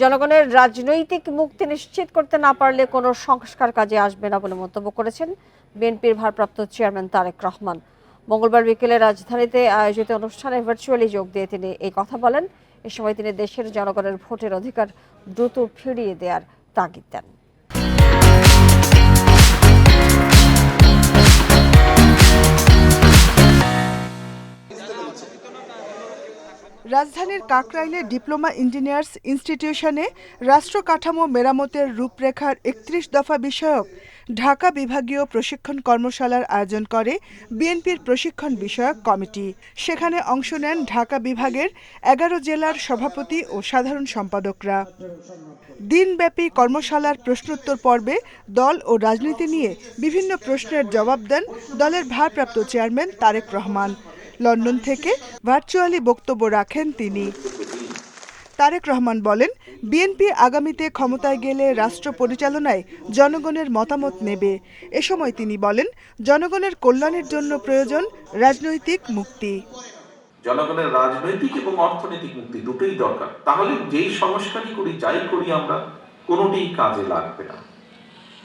জনগণের রাজনৈতিক মুক্তি নিশ্চিত করতে না পারলে কোনো সংস্কার কাজে আসবে না বলে মন্তব্য করেছেন বিএনপির ভারপ্রাপ্ত চেয়ারম্যান তারেক রহমান। মঙ্গলবার বিকেলে রাজধানীতে আয়োজিত অনুষ্ঠানে ভার্চুয়ালি যোগ দিয়ে তিনি এই কথা বলেন। এ সময় তিনি দেশের জনগণের ভোটের অধিকার দ্রুত ফিরিয়ে দেওয়ার তাগিদ দেন। রাজধানীর কাকরাইলে ডিপ্লোমা ইঞ্জিনিয়ার্স ইনস্টিটিউশনে রাষ্ট্র কাঠামো মেরামতের রূপরেখার একত্রিশ দফা বিষয়ক ঢাকা বিভাগীয় প্রশিক্ষণ কর্মশালার আয়োজন করে বিএনপির প্রশিক্ষণ বিষয়ক কমিটি। সেখানে অংশ নেন ঢাকা বিভাগের এগারো জেলার সভাপতি ও সাধারণ সম্পাদকরা। দিনব্যাপী কর্মশালার প্রশ্নোত্তর পর্বে দল ও রাজনীতি নিয়ে বিভিন্ন প্রশ্নের জবাব দেন দলের ভারপ্রাপ্ত চেয়ারম্যান তারেক রহমান। লন্ডন থেকে ভার্চুয়ালি বক্তব্য রাখেন তিনি। তারেক রহমান বলেন, বিএনপি আগামীতে ক্ষমতায় গেলে রাষ্ট্র পরিচালনায় জনগণের মতামত নেবে। এ সময় তিনি বলেন, জনগণের কল্যাণের জন্য প্রয়োজন রাজনৈতিক মুক্তি। জনগণের রাজনৈতিক এবং অর্থনৈতিক মুক্তি দুটোই দরকার। তাহলে যেই সংস্কারই করি, যাই করি আমরা, কোনোটিই কাজে লাগবে না।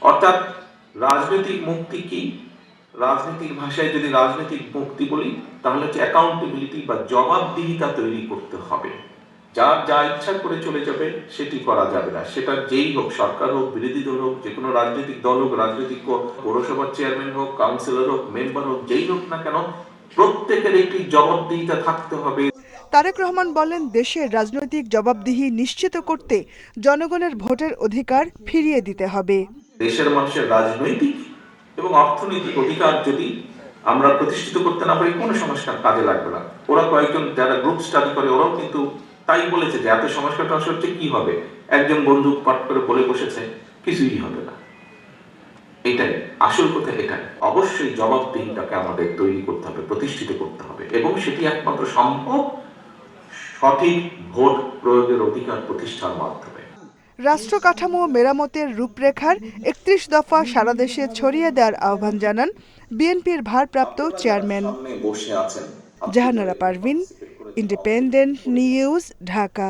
অর্থাৎ রাজনৈতিক মুক্তি কি? রাজনৈতিক ভাষায় যদি রাজনৈতিক মুক্তি বলি তাহলে হচ্ছে অ্যাকাউন্টেবিলিটি বা জবাবদিহিতা তৈরি করতে হবে। যার যা ইচ্ছা করে চলে যাবে সেটি করা যাবে না। সেটা যেই হোক সরকার হোক বিরোধী দল হোক যে কোনো রাজনৈতিক দল হোক রাজনৈতিক পৌরসভার চেয়ারম্যান হোক কাউন্সিলর হোক মেম্বার হোক যেই হোক না কেন প্রত্যেকের একটি জবাবদিহিতা থাকতে হবে। তারেক রহমান বলেন দেশের রাজনৈতিক জবাবদিহি নিশ্চিত করতে জনগণের ভোটের অধিকার ফিরিয়ে দিতে হবে। দেশের মানুষের রাজনৈতিক এবং অর্থনৈতিক অধিকার যদি আমরা প্রতিষ্ঠিত করতে না পারি, কোনো সংস্কার কাজে লাগবে না। ওরা কয়েকজন যারা গ্রুপ স্টাডি করে, ওরাও কিন্তু তাই বলেছে যে এত সংস্কার টংস্কার হচ্ছে কি হবে? একজন বন্ধু পাঠ করে বলে বসেছে, কিছুই হবে না। এটাই, আসল কথা এটাই। অবশ্যই জবাবদিহিটাকে আমাদের তৈরি করতে হবে, প্রতিষ্ঠিত করতে হবে। এবং সেটি একমাত্র সম্ভব সঠিক ভোট প্রয়োগের অধিকার প্রতিষ্ঠার মাধ্যমে। রাষ্ট্র কাঠামো মেরামতের রূপরেখার একত্রিশ দফা সারা দেশে ছড়িয়ে দেওয়ার আহ্বান জানান বিএনপির ভারপ্রাপ্ত chairman. Jahanara Parvin Independent News Dhaka.